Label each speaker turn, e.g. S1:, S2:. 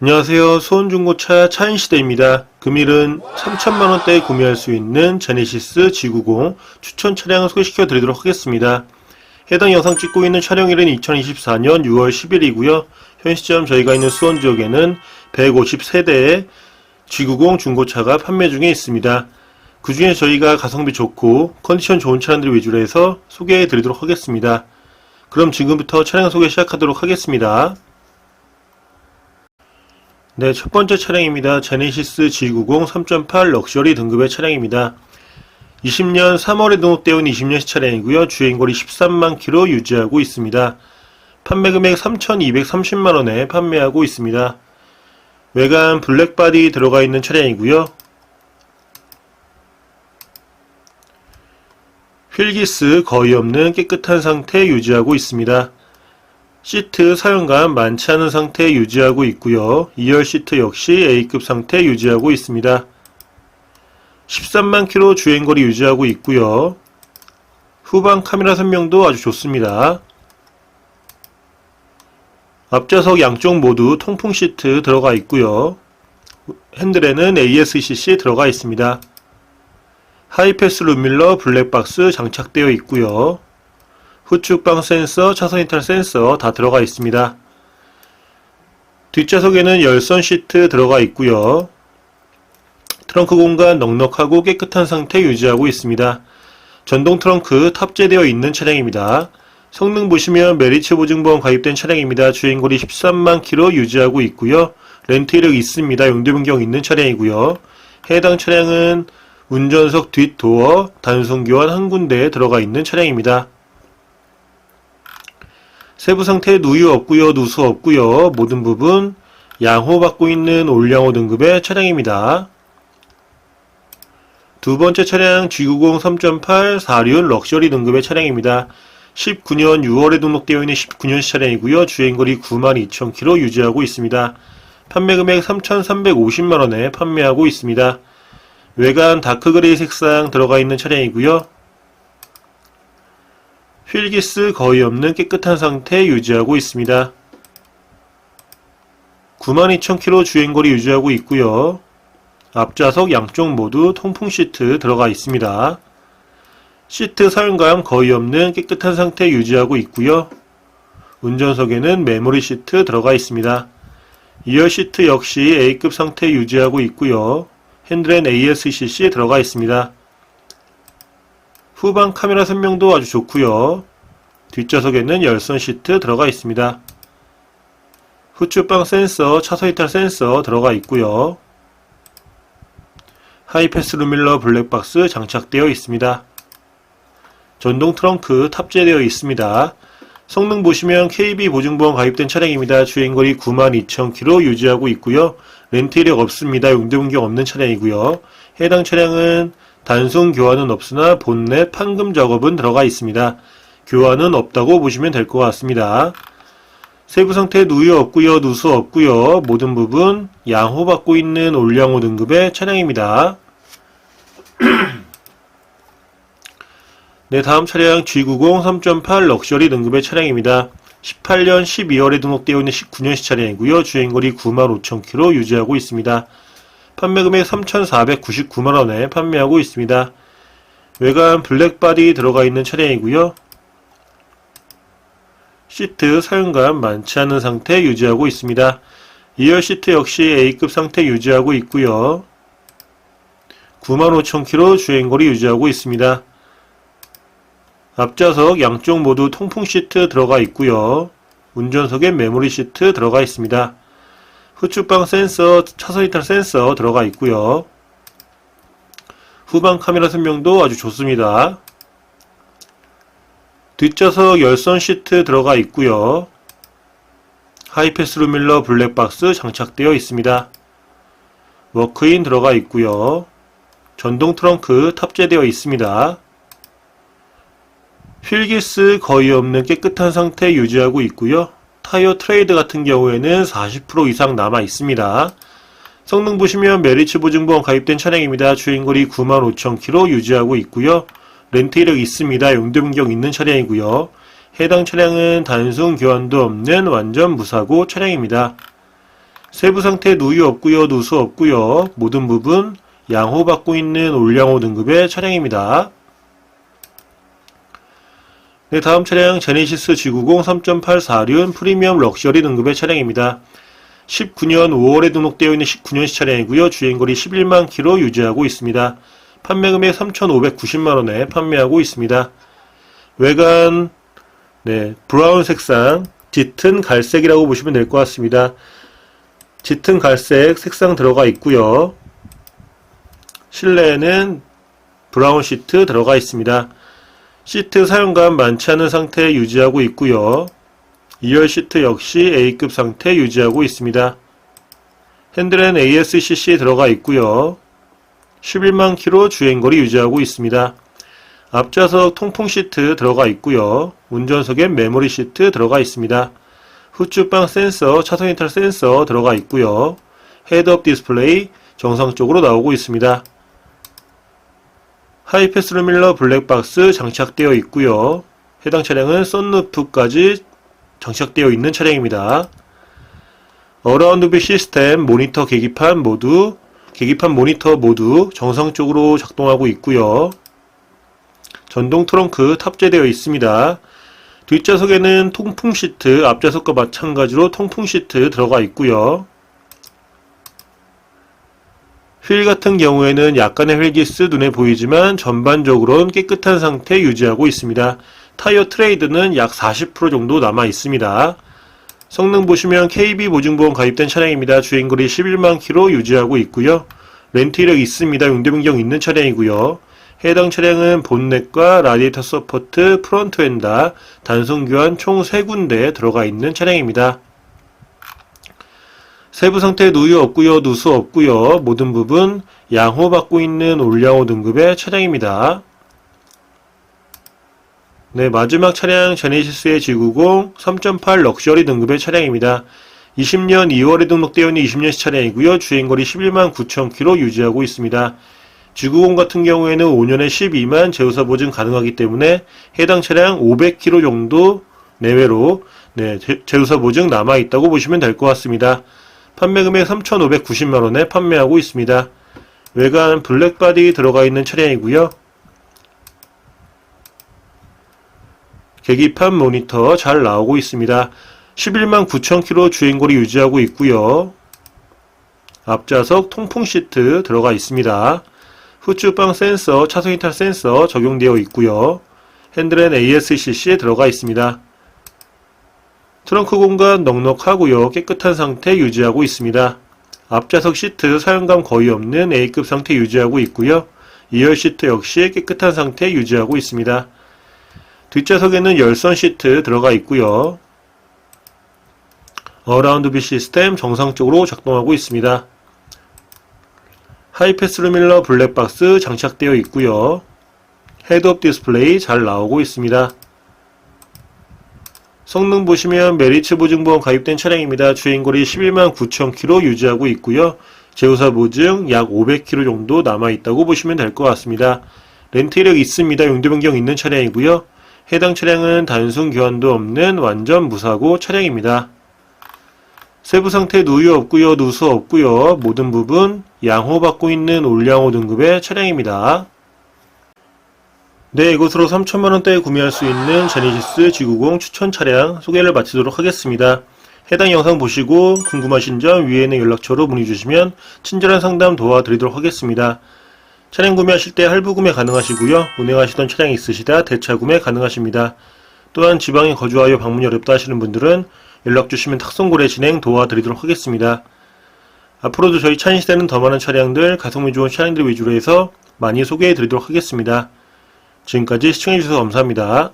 S1: 안녕하세요. 수원중고차 차인시대입니다. 금일은 3천만원대에 구매할 수 있는 제네시스 G90 추천 차량을 소개시켜 드리도록 하겠습니다. 해당 영상 찍고 있는 촬영일은 2024년 6월 10일이고요. 현 시점 저희가 있는 수원 지역에는 150세대의 G90 중고차가 판매 중에 있습니다. 그 중에 저희가 가성비 좋고 컨디션 좋은 차량들 위주로 해서 소개해 드리도록 하겠습니다. 그럼 지금부터 차량 소개 시작하도록 하겠습니다. 네, 첫 번째 차량입니다. 제네시스 G90 3.8 럭셔리 등급의 차량입니다. 20년 3월에 등록되어 있는 20년식 차량이고요. 주행거리 13만 킬로 유지하고 있습니다. 판매 금액 3,230만원에 판매하고 있습니다. 외관 블랙바디 들어가 있는 차량이고요. 휠기스 거의 없는 깨끗한 상태 유지하고 있습니다. 시트 사용감 많지 않은 상태 유지하고 있고요. 2열 시트 역시 A급 상태 유지하고 있습니다. 13만 킬로 주행거리 유지하고 있고요. 후방 카메라 선명도 아주 좋습니다. 앞좌석 양쪽 모두 통풍 시트 들어가 있고요. 핸들에는 ASCC 들어가 있습니다. 하이패스 룸밀러 블랙박스 장착되어 있고요. 후측방 센서, 차선 이탈 센서 다 들어가 있습니다. 뒷좌석에는 열선 시트 들어가 있고요. 트렁크 공간 넉넉하고 깨끗한 상태 유지하고 있습니다. 전동 트렁크 탑재되어 있는 차량입니다. 성능 보시면 메리츠 보증보험 가입된 차량입니다. 주행거리 13만 킬로 유지하고 있고요. 렌트 이력 있습니다. 용도 변경 있는 차량이고요. 해당 차량은 운전석 뒷 도어 단순 교환 한 군데에 들어가 있는 차량입니다. 세부 상태 누유 없고요, 누수 없고요. 모든 부분 양호 받고 있는 올양호 등급의 차량입니다. 두 번째 차량 G90 3.8 4륜 럭셔리 등급의 차량입니다. 19년 6월에 등록되어 있는 19년 차량이고요. 주행거리 92,000km 유지하고 있습니다. 판매 금액 3,350만원에 판매하고 있습니다. 외관 다크그레이 색상 들어가 있는 차량이고요. 휠기스 거의 없는 깨끗한 상태 유지하고 있습니다. 92,000km 주행거리 유지하고 있고요. 앞좌석 양쪽 모두 통풍 시트 들어가 있습니다. 시트 사용감 거의 없는 깨끗한 상태 유지하고 있고요. 운전석에는 메모리 시트 들어가 있습니다. 2열 시트 역시 A급 상태 유지하고 있고요. 핸들엔 ASCC 들어가 있습니다. 후방 카메라 선명도 아주 좋고요. 뒷좌석에는 열선 시트 들어가 있습니다. 후측방 센서, 차선 이탈 센서 들어가 있고요. 하이패스 루밀러 블랙박스 장착되어 있습니다. 전동 트렁크 탑재되어 있습니다. 성능 보시면 KB 보증보험 가입된 차량입니다. 주행거리 92,000km 유지하고 있고요. 렌트 이력 없습니다. 용도 변경 없는 차량이고요. 해당 차량은 단순 교환은 없으나 본넷 판금 작업은 들어가 있습니다. 교환은 없다고 보시면 될 것 같습니다. 세부 상태 누유 없고요, 누수 없고요. 모든 부분 양호 받고 있는 올양호 등급의 차량입니다. 네, 다음 차량 G90 3.8 럭셔리 등급의 차량입니다. 18년 12월에 등록되어 있는 19년식 차량이고요. 주행거리 95,000km 유지하고 있습니다. 판매 금액 3,499만원에 판매하고 있습니다. 외관 블랙바디 들어가 있는 차량이고요. 시트 사용감 많지 않은 상태 유지하고 있습니다. 2열 시트 역시 A급 상태 유지하고 있고요. 95,000km 주행거리 유지하고 있습니다. 앞좌석 양쪽 모두 통풍 시트 들어가 있고요. 운전석에 메모리 시트 들어가 있습니다. 후측방 센서, 차선 이탈 센서 들어가 있고요. 후방 카메라 선명도 아주 좋습니다. 뒷좌석 열선 시트 들어가 있고요. 하이패스 루밀러 블랙박스 장착되어 있습니다. 워크인 들어가 있고요. 전동 트렁크 탑재되어 있습니다. 휠기스 거의 없는 깨끗한 상태 유지하고 있고요. 타이어 트레이드 같은 경우에는 40% 이상 남아 있습니다. 성능 보시면 메리츠 보증보험 가입된 차량입니다. 주행거리 95,000km 유지하고 있고요. 렌트 이력 있습니다. 용도 변경 있는 차량이고요. 해당 차량은 단순 교환도 없는 완전 무사고 차량입니다. 세부 상태 누유 없고요, 누수 없고요. 모든 부분 양호 받고 있는 올양호 등급의 차량입니다. 네, 다음 차량 제네시스 G90 3.846 프리미엄 럭셔리 등급의 차량입니다. 19년 5월에 등록되어 있는 19년식 차량이고요. 주행거리 11만 킬로 유지하고 있습니다. 판매금액 3,590만원에 판매하고 있습니다. 외관 네, 브라운 색상 짙은 갈색이라고 보시면 될 것 같습니다. 짙은 갈색 색상 들어가 있고요. 실내에는 브라운 시트 들어가 있습니다. 시트 사용감 많지 않은 상태 유지하고 있고요. 2열 시트 역시 A급 상태 유지하고 있습니다. 핸들엔 ASCC 들어가 있고요. 11만 킬로 주행거리 유지하고 있습니다. 앞좌석 통풍 시트 들어가 있고요. 운전석엔 메모리 시트 들어가 있습니다. 후추방 센서, 차선 이탈 센서 들어가 있고요. 헤드업 디스플레이 정상적으로 나오고 있습니다. 하이패스 루밀러 블랙박스 장착되어 있고요. 해당 차량은 썬루프까지 장착되어 있는 차량입니다. 어라운드 뷰 시스템 모니터 계기판 모두 계기판 모니터 모두 정상적으로 작동하고 있고요. 전동 트렁크 탑재되어 있습니다. 뒷좌석에는 통풍 시트, 앞좌석과 마찬가지로 통풍 시트 들어가 있고요. 휠 같은 경우에는 약간의 휠기스 눈에 보이지만 전반적으로는 깨끗한 상태 유지하고 있습니다. 타이어 트레이드는 약 40% 정도 남아 있습니다. 성능 보시면 KB 보증보험 가입된 차량입니다. 주행거리 11만 킬로 유지하고 있고요. 렌트 이력 있습니다. 용도 변경 있는 차량이고요. 해당 차량은 본넷과 라디에이터 서포트, 프론트 엔다, 단속 교환 총 3군데 들어가 있는 차량입니다. 세부 상태 누유 없고요, 누수 없고요. 모든 부분 양호 받고 있는 올양호 등급의 차량입니다. 네, 마지막 차량 제네시스의 G90 3.8 럭셔리 등급의 차량입니다. 20년 2월에 등록되어 있는 20년식 차량이고요. 주행거리 11만 9천 킬로 유지하고 있습니다. G90 같은 경우에는 5년에 12만 제휴사 보증 가능하기 때문에 해당 차량 500km 정도 내외로 네, 제- 제휴사 보증 남아 있다고 보시면 될 것 같습니다. 판매 금액 3,590만원에 판매하고 있습니다. 외관 블랙바디 들어가 있는 차량이고요. 계기판 모니터 잘 나오고 있습니다. 11만 9천 킬로 주행거리 유지하고 있고요. 앞좌석 통풍 시트 들어가 있습니다. 후추방 센서, 차선 이탈 센서 적용되어 있고요. 핸들엔 ASCC에 들어가 있습니다. 트렁크 공간 넉넉하고요. 깨끗한 상태 유지하고 있습니다. 앞좌석 시트 사용감 거의 없는 A급 상태 유지하고 있고요. 2열 시트 역시 깨끗한 상태 유지하고 있습니다. 뒷좌석에는 열선 시트 들어가 있고요. 어라운드 비 시스템 정상적으로 작동하고 있습니다. 하이패스 루 밀러 블랙박스 장착되어 있고요. 헤드업 디스플레이 잘 나오고 있습니다. 성능 보시면 메리츠 보증보험 가입된 차량입니다. 주행거리 11만 9천 킬로 유지하고 있고요. 제휴사 보증 약 500km 정도 남아 있다고 보시면 될 것 같습니다. 렌트 이력 있습니다. 용도 변경 있는 차량이고요. 해당 차량은 단순 교환도 없는 완전 무사고 차량입니다. 세부 상태 누유 없고요, 누수 없고요. 모든 부분 양호 받고 있는 올양호 등급의 차량입니다. 네, 이것으로 3천만 원대에 구매할 수 있는 제네시스 G90 추천 차량 소개를 마치도록 하겠습니다. 해당 영상 보시고 궁금하신 점 위에 있는 연락처로 문의 주시면 친절한 상담 도와드리도록 하겠습니다. 차량 구매하실 때 할부 구매 가능하시고요. 운행하시던 차량이 있으시다 대차 구매 가능하십니다. 또한 지방에 거주하여 방문이 어렵다 하시는 분들은 연락 주시면 탁송거래 진행 도와드리도록 하겠습니다. 앞으로도 저희 차인시대는 더 많은 차량들, 가성비 좋은 차량들 위주로 해서 많이 소개해 드리도록 하겠습니다. 지금까지 시청해주셔서 감사합니다.